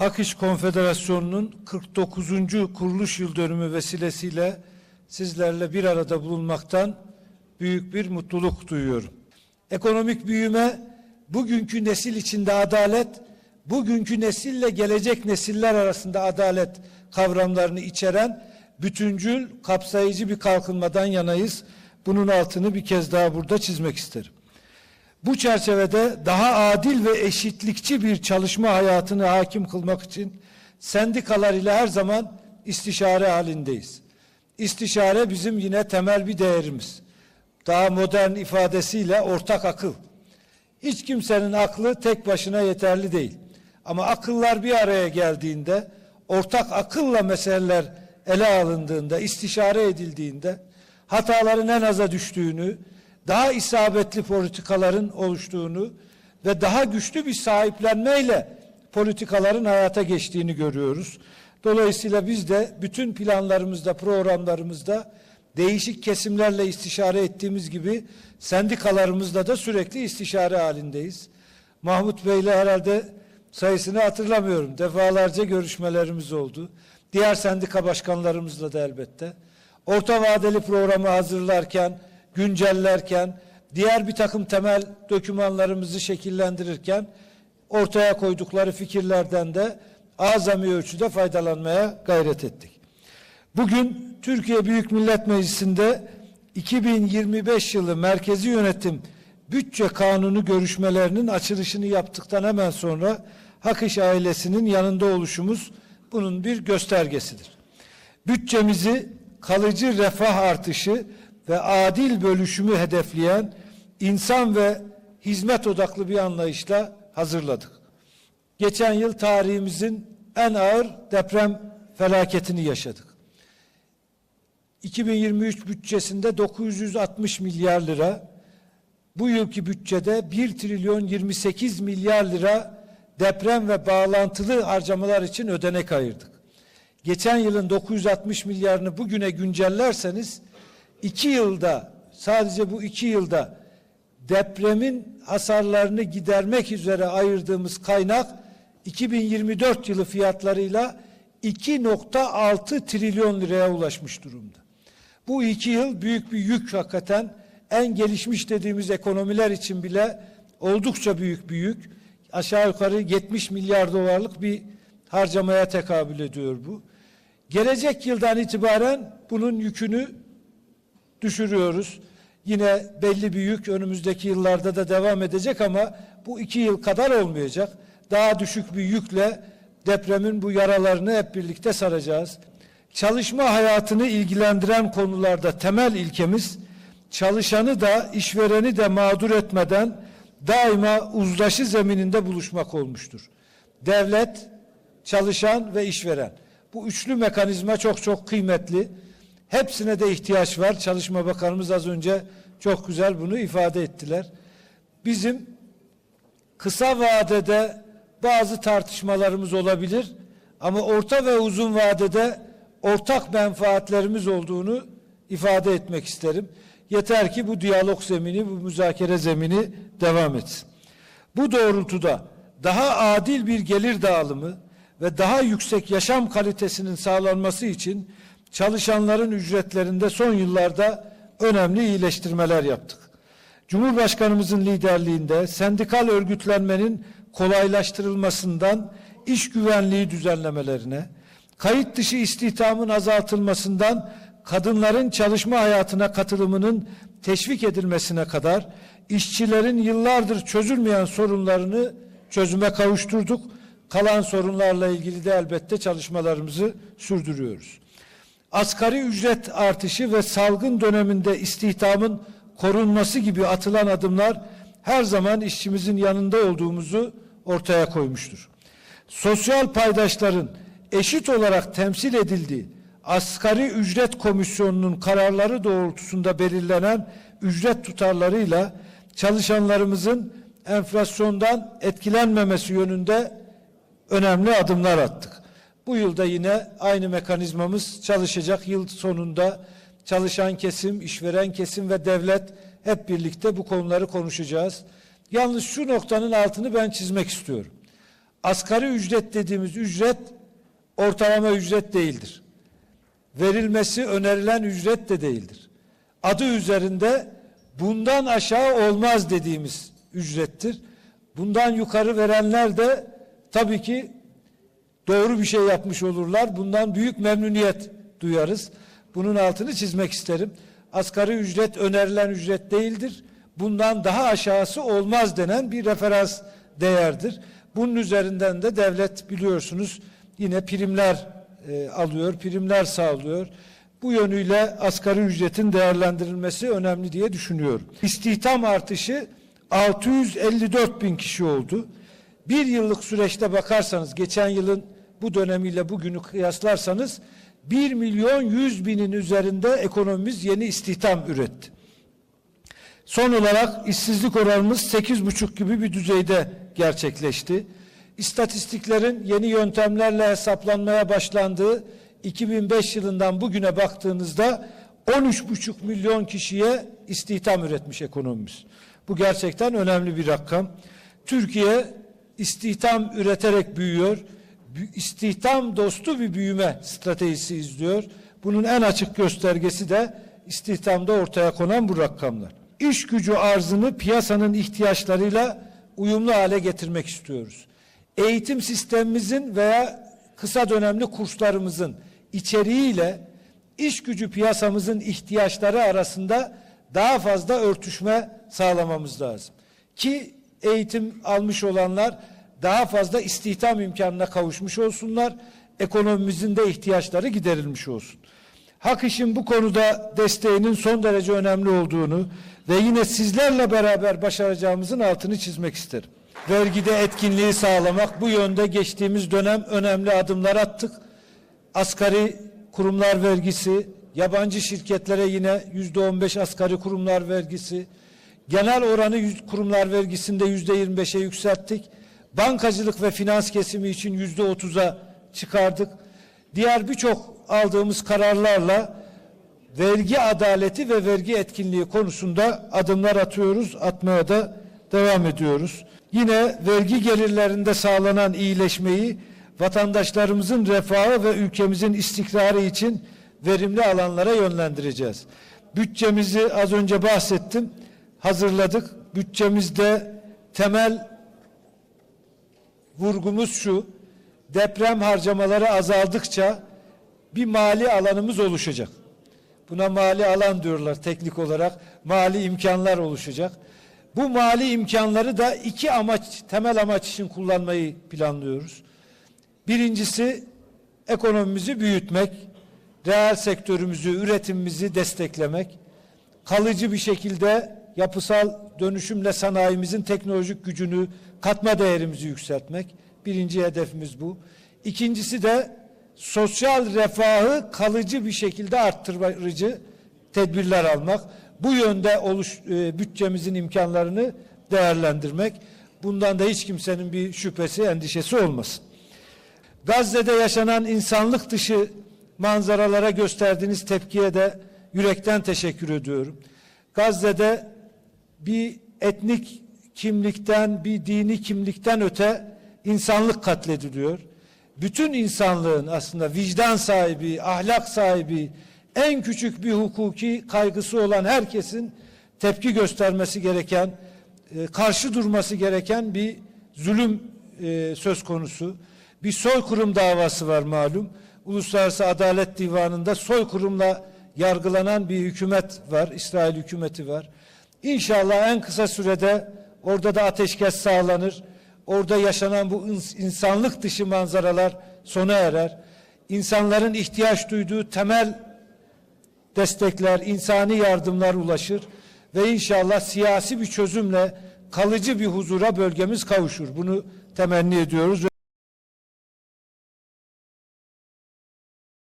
Hak İş Konfederasyonu'nun 49. kuruluş yıl dönümü vesilesiyle sizlerle bir arada bulunmaktan büyük bir mutluluk duyuyorum. Ekonomik büyüme, bugünkü nesil içinde adalet, bugünkü nesille gelecek nesiller arasında adalet kavramlarını içeren bütüncül, kapsayıcı bir kalkınmadan yanayız. Bunun altını bir kez daha burada çizmek isterim. Bu çerçevede daha adil ve eşitlikçi bir çalışma hayatını hakim kılmak için sendikalar ile her zaman istişare halindeyiz. İstişare bizim yine temel bir değerimiz. Daha modern ifadesiyle ortak akıl. Hiç kimsenin aklı tek başına yeterli değil. Ama akıllar bir araya geldiğinde, ortak akılla meseleler ele alındığında, istişare edildiğinde hataların en aza düştüğünü, daha isabetli politikaların oluştuğunu ve daha güçlü bir sahiplenmeyle politikaların hayata geçtiğini görüyoruz. Dolayısıyla biz de bütün planlarımızda, programlarımızda değişik kesimlerle istişare ettiğimiz gibi sendikalarımızda da sürekli istişare halindeyiz. Mahmut Bey'le herhalde sayısını hatırlamıyorum. Defalarca görüşmelerimiz oldu. Diğer sendika başkanlarımızla da elbette. Orta vadeli programı hazırlarken, güncellerken, diğer bir takım temel dokümanlarımızı şekillendirirken ortaya koydukları fikirlerden de azami ölçüde faydalanmaya gayret ettik. Bugün Türkiye Büyük Millet Meclisi'nde 2025 yılı merkezi yönetim bütçe kanunu görüşmelerinin açılışını yaptıktan hemen sonra Hak İş ailesinin yanında oluşumuz bunun bir göstergesidir. Bütçemizi kalıcı refah artışı ve adil bölüşümü hedefleyen insan ve hizmet odaklı bir anlayışla hazırladık. Geçen yıl tarihimizin en ağır deprem felaketini yaşadık. 2023 bütçesinde 960 milyar lira, bu yılki bütçede 1 trilyon 28 milyar lira deprem ve bağlantılı harcamalar için ödenek ayırdık. Geçen yılın 960 milyarını bugüne güncellerseniz iki yılda sadece bu iki yılda depremin hasarlarını gidermek üzere ayırdığımız kaynak 2024 yılı fiyatlarıyla 2.6 trilyon liraya ulaşmış durumda. Bu iki yıl büyük bir yük hakikaten en gelişmiş dediğimiz ekonomiler için bile oldukça büyük bir yük. Aşağı yukarı 70 milyar dolarlık bir harcamaya tekabül ediyor bu. Gelecek yıldan itibaren bunun yükünü düşürüyoruz. Yine belli bir yük önümüzdeki yıllarda da devam edecek ama bu iki yıl kadar olmayacak. Daha düşük bir yükle depremin bu yaralarını hep birlikte saracağız. Çalışma hayatını ilgilendiren konularda temel ilkemiz çalışanı da işvereni de mağdur etmeden daima uzlaşı zemininde buluşmak olmuştur. Devlet, çalışan ve işveren. Bu üçlü mekanizma çok çok kıymetli. Hepsine de ihtiyaç var. Çalışma Bakanımız az önce çok güzel bunu ifade ettiler. Bizim kısa vadede bazı tartışmalarımız olabilir ama orta ve uzun vadede ortak menfaatlerimiz olduğunu ifade etmek isterim. Yeter ki bu diyalog zemini, bu müzakere zemini devam etsin. Bu doğrultuda daha adil bir gelir dağılımı ve daha yüksek yaşam kalitesinin sağlanması için çalışanların ücretlerinde son yıllarda önemli iyileştirmeler yaptık. Cumhurbaşkanımızın liderliğinde sendikal örgütlenmenin kolaylaştırılmasından iş güvenliği düzenlemelerine, kayıt dışı istihdamın azaltılmasından kadınların çalışma hayatına katılımının teşvik edilmesine kadar işçilerin yıllardır çözülmeyen sorunlarını çözüme kavuşturduk. Kalan sorunlarla ilgili de elbette çalışmalarımızı sürdürüyoruz. Asgari ücret artışı ve salgın döneminde istihdamın korunması gibi atılan adımlar her zaman işçimizin yanında olduğumuzu ortaya koymuştur. Sosyal paydaşların eşit olarak temsil edildiği asgari ücret komisyonunun kararları doğrultusunda belirlenen ücret tutarlarıyla çalışanlarımızın enflasyondan etkilenmemesi yönünde önemli adımlar attık. Bu yılda yine aynı mekanizmamız çalışacak. Yıl sonunda çalışan kesim, işveren kesim ve devlet hep birlikte bu konuları konuşacağız. Yalnız şu noktanın altını ben çizmek istiyorum. Asgari ücret dediğimiz ücret ortalama ücret değildir. Verilmesi önerilen ücret de değildir. Adı üzerinde bundan aşağı olmaz dediğimiz ücrettir. Bundan yukarı verenler de tabii ki doğru bir şey yapmış olurlar. Bundan büyük memnuniyet duyarız. Bunun altını çizmek isterim. Asgari ücret önerilen ücret değildir. Bundan daha aşağısı olmaz denen bir referans değerdir. Bunun üzerinden de devlet biliyorsunuz yine primler e, alıyor, primler sağlıyor. Bu yönüyle asgari ücretin değerlendirilmesi önemli diye düşünüyorum. İstihdam artışı 654 bin kişi oldu. Bir yıllık süreçte bakarsanız geçen yılın bu dönemiyle bugünü kıyaslarsanız 1 milyon 100 binin üzerinde ekonomimiz yeni istihdam üretti. Son olarak işsizlik oranımız 8,5 gibi bir düzeyde gerçekleşti. İstatistiklerin yeni yöntemlerle hesaplanmaya başlandığı 2005 yılından bugüne baktığınızda 13,5 milyon kişiye istihdam üretmiş ekonomimiz. Bu gerçekten önemli bir rakam. Türkiye istihdam üreterek büyüyor. İstihdam dostu bir büyüme stratejisi izliyor. Bunun en açık göstergesi de istihdamda ortaya konan bu rakamlar. İş gücü arzını piyasanın ihtiyaçlarıyla uyumlu hale getirmek istiyoruz. Eğitim sistemimizin veya kısa dönemli kurslarımızın içeriğiyle iş gücü piyasamızın ihtiyaçları arasında daha fazla örtüşme sağlamamız lazım. Ki eğitim almış olanlar daha fazla istihdam imkanına kavuşmuş olsunlar, ekonomimizin de ihtiyaçları giderilmiş olsun. Hak işin bu konuda desteğinin son derece önemli olduğunu ve yine sizlerle beraber başaracağımızın altını çizmek isterim. Vergide etkinliği sağlamak bu yönde geçtiğimiz dönem önemli adımlar attık. Asgari kurumlar vergisi, yabancı şirketlere yine yüzde on beş asgari kurumlar vergisi, genel oranı kurumlar vergisinde yüzde yirmi beşe yükselttik. Bankacılık ve finans kesimi için yüzde otuza çıkardık. Diğer birçok aldığımız kararlarla vergi adaleti ve vergi etkinliği konusunda adımlar atıyoruz, atmaya da devam ediyoruz. Yine vergi gelirlerinde sağlanan iyileşmeyi vatandaşlarımızın refahı ve ülkemizin istikrarı için verimli alanlara yönlendireceğiz. Bütçemizi az önce bahsettim, hazırladık. Bütçemizde temel vurgumuz şu, deprem harcamaları azaldıkça bir mali alanımız oluşacak. Buna mali alan diyorlar teknik olarak. Mali imkanlar oluşacak. Bu mali imkanları da iki amaç, temel amaç için kullanmayı planlıyoruz. Birincisi ekonomimizi büyütmek, reel sektörümüzü, üretimimizi desteklemek, kalıcı bir şekilde yapısal dönüşümle sanayimizin teknolojik gücünü, katma değerimizi yükseltmek. Birinci hedefimiz bu. İkincisi de sosyal refahı kalıcı bir şekilde arttırıcı tedbirler almak. Bu yönde oluş, e, bütçemizin imkanlarını değerlendirmek. Bundan da hiç kimsenin bir şüphesi, endişesi olmasın. Gazze'de yaşanan insanlık dışı manzaralara gösterdiğiniz tepkiye de yürekten teşekkür ediyorum. Gazze'de bir etnik kimlikten, bir dini kimlikten öte insanlık katlediliyor. Bütün insanlığın aslında vicdan sahibi, ahlak sahibi, en küçük bir hukuki kaygısı olan herkesin tepki göstermesi gereken, e, karşı durması gereken bir zulüm e, söz konusu. Bir soykırım davası var malum. Uluslararası Adalet Divanı'nda soykırımla yargılanan bir hükümet var, İsrail hükümeti var. İnşallah en kısa sürede orada da ateşkes sağlanır. Orada yaşanan bu ins- insanlık dışı manzaralar sona erer. İnsanların ihtiyaç duyduğu temel destekler, insani yardımlar ulaşır ve inşallah siyasi bir çözümle kalıcı bir huzura bölgemiz kavuşur. Bunu temenni ediyoruz.